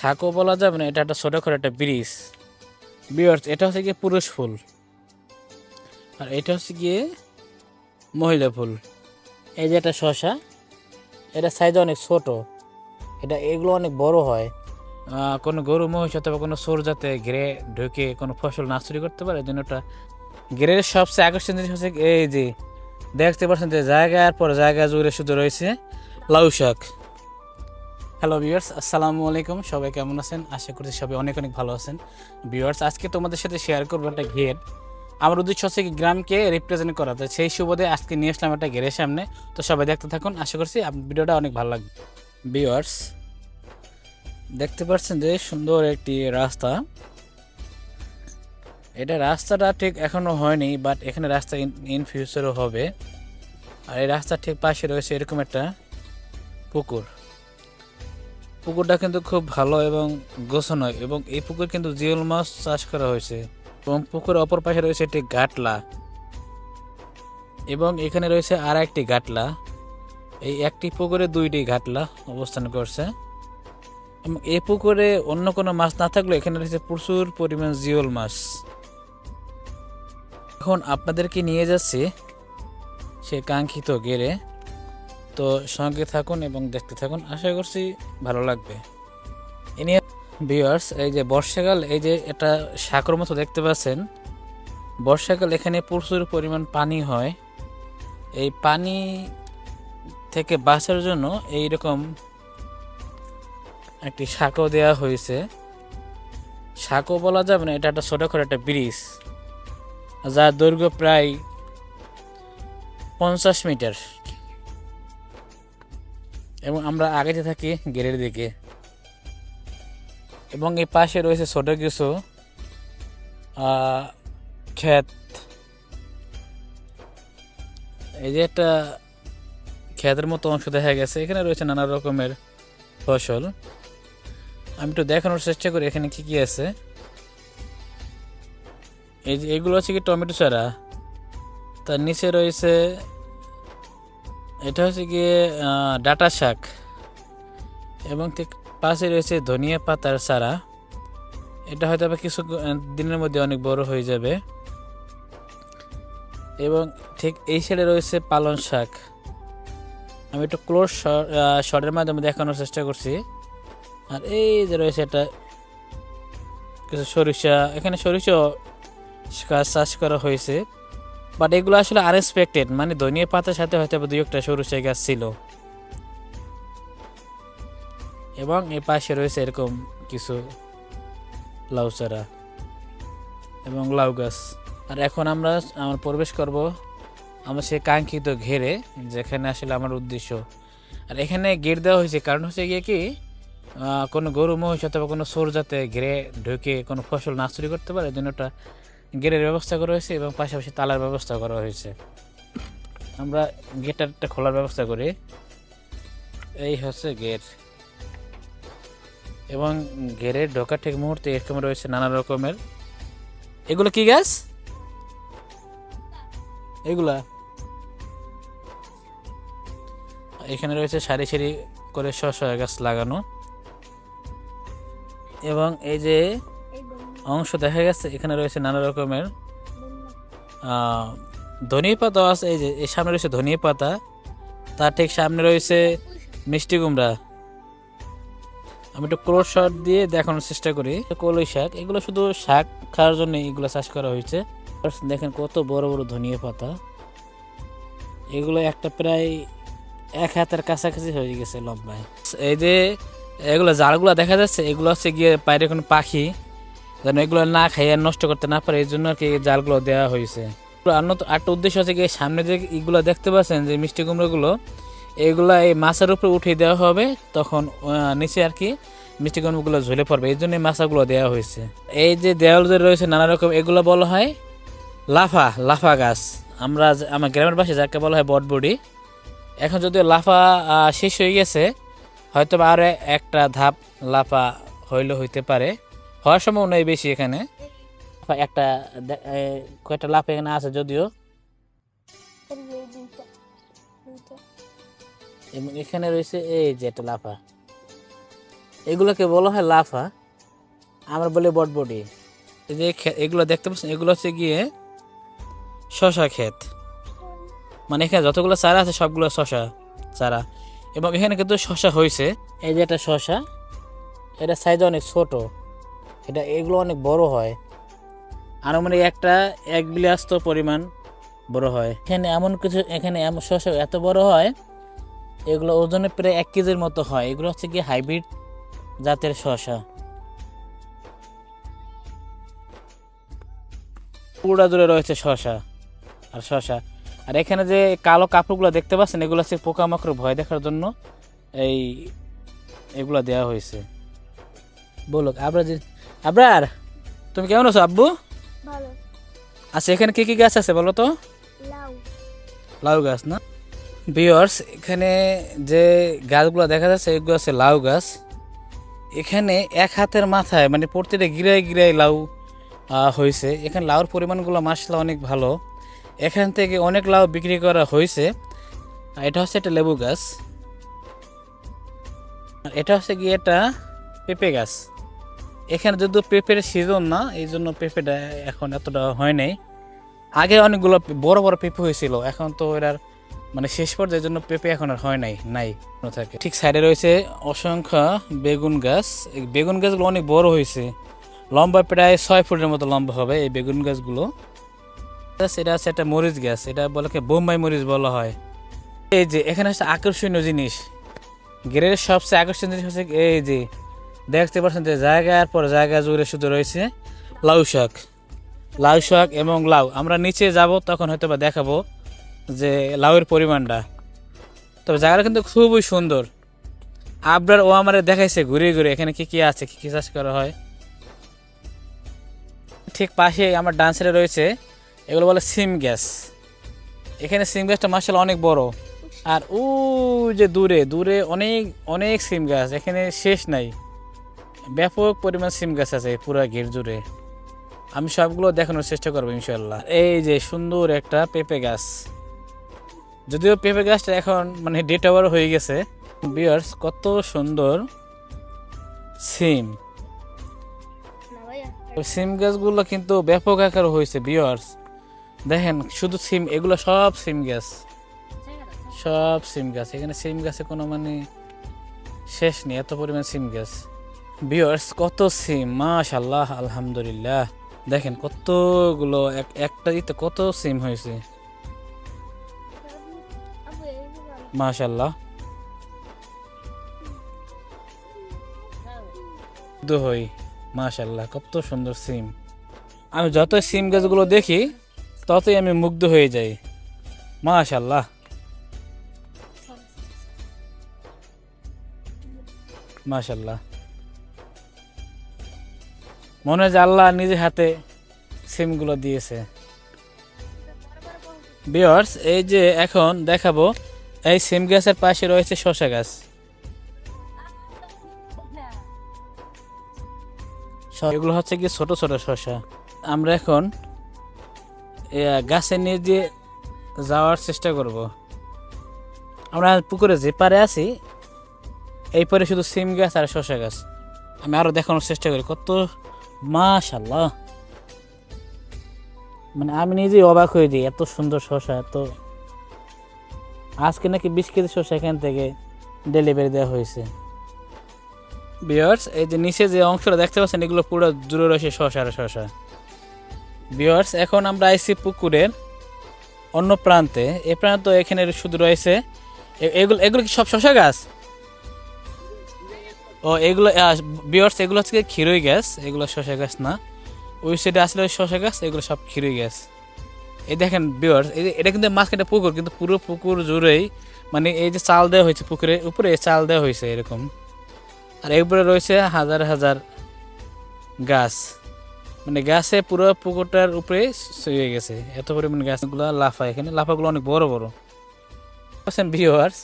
শাকও বলা যাবে না, এটা একটা ছোটো করে একটা ব্রিজ। বিয়ার্স এটা হচ্ছে গিয়ে পুরুষ ফুল। আর এটা হচ্ছে গিয়ে মহিলা ফুল। এই যে একটা শশা, এটা সাইজ অনেক ছোট। এটা এগুলো অনেক বড় হয়। কোনো গরু, মহিষ অথবা কোনো সোর যাতে ঘিরে ঢুকে, কোনো ফসল না চুরি করতে পারে জন্য ওটা ঘেরের সবচেয়ে আকর্ষণ জিনিস হচ্ছে এই যে দেখতে পাচ্ছেন যে জায়গার পর জায়গা জুড়ে শুধু রয়েছে লাউ শাক। হ্যালো ভিউয়ার্স আসসালামু আলাইকুম সবাই কেমন আছেন? আশা করছি সবাই অনেক অনেক ভালো আছেন। ভিউয়ার্স আজকে তোমাদের সাথে শেয়ার করব একটা ঘের। আমার উদ্দেশ্য হচ্ছে কি, গ্রামকে রিপ্রেজেন্ট করা। তো সেই সুবাদে আজকে নিয়ে আসলাম একটা ঘেরের সামনে। তো সবাই দেখতে থাকুন। আশা করছি ভিডিওটা অনেক ভালো লাগবে। ভিউয়ার্স দেখতে পাচ্ছেন যে সুন্দর একটি রাস্তা। এটা রাস্তাটা ঠিক এখনও হয়নি বাট এখানে রাস্তা ইন ফিউচারও হবে। আর এই রাস্তার ঠিক পাশে রয়েছে এরকম একটা পুকুর। পুকুরটা কিন্তু খুব ভালো এবং গোছানো, এবং এই পুকুর কিন্তু জিওল মাছ চাষ করা হয়েছে এবং পুকুরের অপর পাশে রয়েছে একটি গাটলা। এবং এখানে রয়েছে আর একটি গাটলা। এই একটি পুকুরে দুইটি ঘাটলা অবস্থান করছে। এবং এই পুকুরে অন্য কোনো মাছ না থাকলেও এখানে রয়েছে প্রচুর পরিমাণ জিওল মাছ। এখন আপনাদেরকে নিয়ে যাচ্ছি সে কাঙ্ক্ষিত গেরে তো সঙ্গে থাকুন এবং দেখতে থাকুন। আশা করছি ভালো লাগবে। ইনি ভিউয়ার্স এই যে বর্ষাকাল, এই যে এটা সাঁকর মতো দেখতে পাচ্ছেন। বর্ষাকাল এখানে প্রচুর পরিমাণ পানি হয়। এই পানি থেকে বাঁচার জন্য এই রকম একটি শাঁকও দেওয়া হয়েছে। শাঁকও বলা যাবে না, এটা একটা ছোটো করে একটা ব্রিজ, যার দৈর্ঘ্য প্রায় পঞ্চাশ মিটার। এবং আমরা আগাতে থাকি গেরের দিকে। এবং এই পাশে রয়েছে ছোট কিছু ক্ষেত। এই যে একটা ক্ষেতের মতো অংশ দেখা গেছে, এখানে রয়েছে নানা রকমের ফসল। আমি একটু দেখানোর চেষ্টা করি এখানে কি কি আছে। এই যে এগুলো হচ্ছে কি টমেটো চারা। তার নিচে রয়েছে এটা হচ্ছে গিয়ে ডাটা শাক। এবং ঠিক পাশে রয়েছে ধনিয়া পাতার চারা। এটা হয়তো আবার কিছু দিনের মধ্যে অনেক বড় হয়ে যাবে। এবং ঠিক এই সাইডে রয়েছে পালং শাক। আমি একটু ক্লোজ শর্টের মাধ্যমে দেখানোর চেষ্টা করছি। আর এই যে রয়েছে এটা, কিছু সরিষা, এখানে সরিষা চাষ করা হয়েছে। বাট এগুলো আসলে আনএক্সপেক্টেড মানে ধনিয়া পাতার সাথে হয়তো দুই একটা সরষে গাছ ছিল। এবং এর পাশে রয়েছে এরকম কিছু লাউ চারা এবং লাউ গাছ। আর এখন আমরা, আমার প্রবেশ করব আমার সে কাঙ্ক্ষিত ঘেরে, যেখানে আসলে আমার উদ্দেশ্য। আর এখানে গেট দেওয়া হয়েছে, কারণ হচ্ছে গিয়ে কি কোনো গরু মহিষ অথবা কোনো সোর যাতে ঘিরে ঢুকে কোনো ফসল না চুরি করতে পারে এই জন্য ওটা গেটের ব্যবস্থা করা হয়েছে এবং পাশাপাশি তালার ব্যবস্থা করা হয়েছে। আমরা গেটারটা খোলার ব্যবস্থা করি। এই হচ্ছে গেট। এবং গেটের ঢোকার ঠিক মুহূর্তে এরকম রয়েছে নানা রকমের। এগুলো কি গাছ? এগুলা? এখানে রয়েছে সারি সারি করে শশা গাছ লাগানো। এবং এই যে অংশ দেখা গেছে, এখানে রয়েছে নানা রকমের ধনিয়া পাতা আছে, এই যে এর সামনে রয়েছে ধনিয়া পাতা, তার ঠিক সামনে রয়েছে মিষ্টি কুমড়া। আমি একটু ক্রোশ শট দিয়ে দেখানোর চেষ্টা করি। কলই শাক, এগুলো শুধু শাক খাওয়ার জন্য এগুলো চাষ করা হয়েছে। দেখেন কত বড় বড় ধনিয়া পাতা। এগুলো একটা প্রায় এক হাতের কাছাকাছি হয়ে গেছে লম্বায়। এই যে, এগুলো জালগুলো দেখা যাচ্ছে, এগুলো হচ্ছে গিয়ে বাইরে কোনো পাখি। যেন এগুলো না খাইয়ে নষ্ট করতে না পারে এই জন্য আর কি জালগুলো দেওয়া হয়েছে আরেকটা উদ্দেশ্য হচ্ছে কি, সামনে যে এগুলো দেখতে পাচ্ছেন, যে মিষ্টি কুমড়োগুলো, এগুলো এই মাছের উপরে উঠিয়ে দেওয়া হবে, তখন নিচে আর কি মিষ্টি কুমড়োগুলো ঝুলে পড়বে এই জন্য মাছাগুলো দেওয়া হয়েছে এই যে দেওয়াল যে রয়েছে, নানা রকম, এগুলো বলা হয় লাফা লাফা গাছ। আমরা আমার গ্রামের পাশে যাকে বলা হয় বটবডি, এখন যদিও লাফা শেষ হয়ে গেছে হয়তো আরও একটা ধাপ লাফা হইলে, হইতে পারে। হওয়ার সম্ভাবনাই বেশি এখানে। একটা কয়েকটা লাফ এখানে আছে যদিও। এবং এখানে রয়েছে এই যে একটা লাফা। এগুলোকে বলা হয় লাফা। আমরা বলি বটবটি এই যে এগুলো দেখতে পাচ্ছেন এগুলো হচ্ছে গিয়ে শশা ক্ষেত। মানে এখানে যতগুলো চারা আছে সবগুলো শশা চারা। এবং এখানে কিন্তু শশা হয়েছে। এই যে একটা শশা এটা সাইজ অনেক ছোট। এটা, এগুলো অনেক বড় হয়। আনুমানিক একটা এক তো পরিমাণ বড় হয়। এখানে এমন কিছু, এখানে এমন শশা এত বড় হয়, এগুলো ওজনে প্রায় এক কেজির মতো হয়। এগুলো হচ্ছে কি হাইব্রিড জাতের শশা পুরা জুড়ে রয়েছে শশা আর শশা আর এখানে যে কালো কাপড়গুলো দেখতে পাচ্ছেন, এগুলো হচ্ছে পোকামাকড় ভয় দেখার জন্য এই, এগুলো দেওয়া হয়েছে। বলুক আবরার যে আবরার তুমি কেমন আছো আব্বু? ভালো। আচ্ছা এখানে কি কি গাছ আছে বলো তো? লাউ। লাউ গাছ না? বিয়র্স এখানে যে গাছগুলো দেখা যাচ্ছে এগুলো আছে লাউ গাছ। এখানে এক হাতের মাথায় মানে প্রতিটা গিরায় গিরায় লাউ হয়েছে এখানে লাউর পরিমাণগুলো মাসলা অনেক ভালো। এখান থেকে অনেক লাউ বিক্রি করা হয়েছে এটা হচ্ছে একটা লেবু গাছ। এটা হচ্ছে গিয়ে একটা পেঁপে গাছ। এখানে যদিও পেঁপের সিজন না, এই জন্য পেঁপেটা এখন এতটা হয় নাই। আগে অনেকগুলো বড় বড় পেঁপে হয়েছিল, এখন তো এটার মানে শেষ পর্যায়ে জন্য পেঁপে এখন আর হয় নাই নাই থাকে। ঠিক সাইডে রয়েছে অসংখ্য বেগুন গাছ। এই বেগুন গাছগুলো অনেক বড় হয়েছে। লম্বা প্রায় ছয় ফুটের মতো লম্বা হবে এই বেগুন গাছগুলো। এটা আছে একটা মরিচ গাছ, এটা বলে বোম্বাই মরিচ বলা হয়। এই যে, এখানে হচ্ছে আকর্ষণীয় জিনিস। গ্রের সবচেয়ে আকর্ষণীয় জিনিস হচ্ছে এই যে দেখতে পাচ্ছেন যে জায়গার পর জায়গা জুড়ে শুধু রয়েছে লাউ শাক। লাউ শাক এবং লাউ। আমরা নিচে যাব, তখন হয়তো বা দেখাবো যে লাউয়ের পরিমাণটা। তবে জায়গাটা কিন্তু খুবই সুন্দর। আবরার ও আমারে দেখাইছে ঘুরে ঘুরে, এখানে কি কি আছে, কি কি চাষ করা হয়। ঠিক পাশে আমার ডান সাইডে রয়েছে, এগুলো বলে সিম গ্যাস। এখানে সিম গ্যাসটা মাসাল অনেক বড়। আর ও যে দূরে দূরে অনেক অনেক সিম গাছ এখানে শেষ নাই। ব্যাপক পরিমাণ সিম গাছ আছে পুরো ঘের জুড়ে। আমি সবগুলো দেখানোর চেষ্টা করব ইনশাল্লাহ এই যে সুন্দর একটা পেঁপে গাছ। যদিও পেঁপে গাছটা এখন মানে ডেট ওভার হয়ে গেছে। বিয়ার্স কত সুন্দর সিম। সিম গাছগুলো কিন্তু ব্যাপক আকার হয়েছে বিয়ার্স দেখেন, শুধু সিম, এগুলো সব সিম গাছ। সব সিম গাছ। এখানে সিম গাছে কোনো মানে শেষ নেই, এত পরিমাণ সিম গাছ। বিয়ার্স কত সিম মাশাল্লাহ আলহামদুলিল্লাহ। দেখেন, কতগুলো, এক- একটা দিতে কত সিম হয়েছে। মাশাল্লাহ দোহই মাশাল্লাহ কত সুন্দর সিম আমি যত সিম গাছগুলো দেখি, ততই আমি মুগ্ধ হয়ে যাই। মাশাল্লাহ মাশাল্লাহ মনে হয় যে আল্লাহ নিজে হাতে সিমগুলো দিয়েছে। বিয়ার্স এই যে এখন দেখাবো এই সিম গাছের পাশে রয়েছে শশা গাছ। এগুলো হচ্ছে কি ছোট ছোট শশা আমরা এখন এ, গাছের নিয়ে দিয়ে যাওয়ার চেষ্টা করব। আমরা পুকুরে যে পারে আছি এই পারে শুধু সিম গাছ আর শশা গাছ। আমি আরও দেখানোর চেষ্টা করি কত মাশাল্লাহ মানে আমি নিজেই অবাক হয়ে যাই, এত সুন্দর শশা এত আজকে নাকি বিশ কেজি শশা এখান থেকে ডেলিভারি দেওয়া হয়েছে। বিয়ার্স এই যে নিচে যে অংশটা দেখতে পাচ্ছেন, এগুলো পুরো দূরে রয়েছে শশা আর শশা বিয়ার্স এখন আমরা আইসি পুকুরের অন্য প্রান্তে। এ প্রান্ত এখানে শুধু রয়েছে। এগুলো এগুলো কি সব শশা গাছ? ও, এগুলো বিয়ার্স এগুলো হচ্ছে ক্ষীরই গ্যাস, এগুলো শশা গাছ না। ওই সাইডে আসলে ওই শশা গাছ এগুলো সব ক্ষীরই গ্যাস। এই দেখেন বিয়ার্স এটা কিন্তু মাঝখানে পুকুর, কিন্তু পুরো পুকুর জুড়েই মানে এই যে চাল দেওয়া হয়েছে পুকুরের উপরে চাল দেওয়া হয়েছে এরকম। আর এর উপরে রয়েছে হাজার হাজার গাছ। মানে গাছে পুরো পুকুরটার উপরে শুয়ে গেছে। এত পরিমাণ গাছগুলো লাফা এখানে লাফাগুলো অনেক বড় বড়। ভিউয়ার্স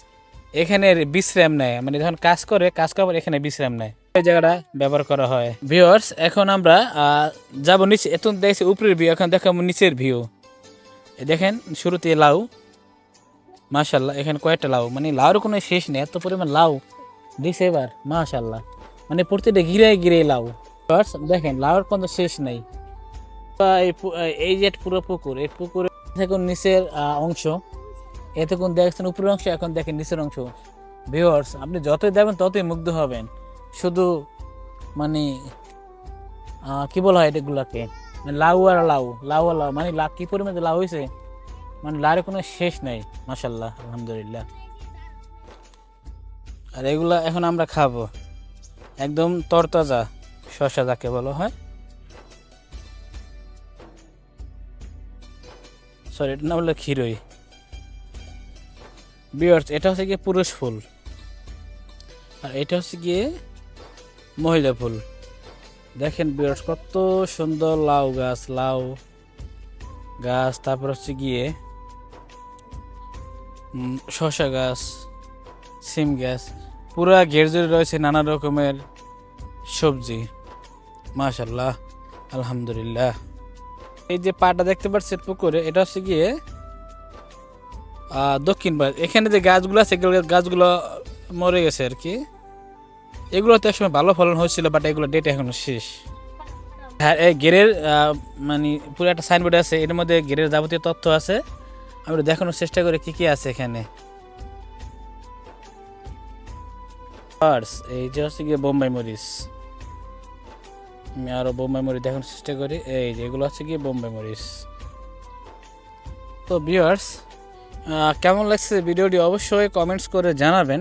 এখানে বিশ্রাম নেয়। মানে যখন কাজ করে কাজ করার পর এখানে বিশ্রাম নেয়। এই জায়গাটা ব্যবহার করা হয়। ভিউয়ার্স এখন আমরা যাব নিচে। এত দেখছি উপরের ভিউ এখন দেখাবো নিচের ভিউ দেখেন শুরুতে লাউ। মাশাল্লাহ এখানে কয়েকটা লাউ। মানে লাউর কোনো শেষ নেই এত পরিমাণ লাউ। দিছে এবার মাশাল্লাহ মানে প্রতিটা ঘিরে ঘিরে লাউ। First, দেখেন লাউয়ের কোনো শেষ নেই। এই যে পুরো পুকুর এই পুকুরে দেখুন নিচের অংশ। এতক্ষণ দেখছেন উপরের অংশ, এখন দেখেন নিচের অংশ। ভিউয়ার্স আপনি যতই দেবেন ততই মুগ্ধ হবেন। শুধু মানে কি বলা হয় এগুলাকে? লাউ আর লাউ লাউ আর লাউ মানে লা- কি পরিমাণে লাউ হয়েছে মানে লাউয়ের কোনো শেষ নেই মাসাল্লাহ আলহামদুলিল্লাহ। আর এগুলা এখন আমরা খাব। একদম তরতাজা শশা যাকে বলা হয়। সরি এটা নাম হলো ক্ষীরই। বিয়ার্স, এটা হচ্ছে গিয়ে পুরুষ ফুল। আর এটা হচ্ছে গিয়ে মহিলা ফুল। দেখেন বিয়ার্স, কত সুন্দর লাউ গাছ লাউ গাছ, তারপর হচ্ছে গিয়ে শসা গাছ, সিম গাছ, পুরা ঘের জুড়ে রয়েছে নানা রকমের সবজি। মাশাল্লাহ আলহামদুলিল্লাহ। এই যে পাটা দেখতে পাচ্ছেন পুকুরে, এটা হচ্ছে গিয়ে দক্ষিণ পাশ এখানে যে গাছগুলো আছে, এগুলো গাছগুলো মরে গেছে আর কি। এগুলো তো একসময় ভালো ফলন হয়েছিল বাট এগুলো ডেট এখন শেষ। হ্যাঁ এই গেরের মানে পুরো একটা সাইনবোর্ড আছে, এর মধ্যে গেরের যাবতীয় তথ্য আছে। আমরা দেখানোর চেষ্টা করি কী কী আছে এখানে। এই যে হচ্ছে গিয়ে বোম্বাই মরিচ। আমি আরও বোম্বাই মরিচ দেখানোর চেষ্টা করি। এই যে এগুলো হচ্ছে গিয়ে বোম্বাই মরিচ। তো ভিউয়ার্স কেমন লাগছে ভিডিওটি অবশ্যই কমেন্টস করে জানাবেন।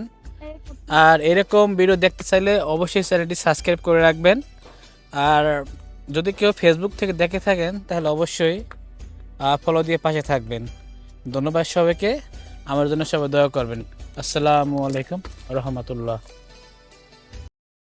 আর এরকম ভিডিও দেখতে চাইলে অবশ্যই চ্যানেলটি সাবস্ক্রাইব করে রাখবেন। আর যদি কেউ ফেসবুক থেকে দেখে থাকেন, তাহলে অবশ্যই ফলো দিয়ে পাশে থাকবেন। ধন্যবাদ সবাইকে। আমার জন্য সবাই দয়া করবেন। আসসালামু আলাইকুম রহমতুল্লাহ।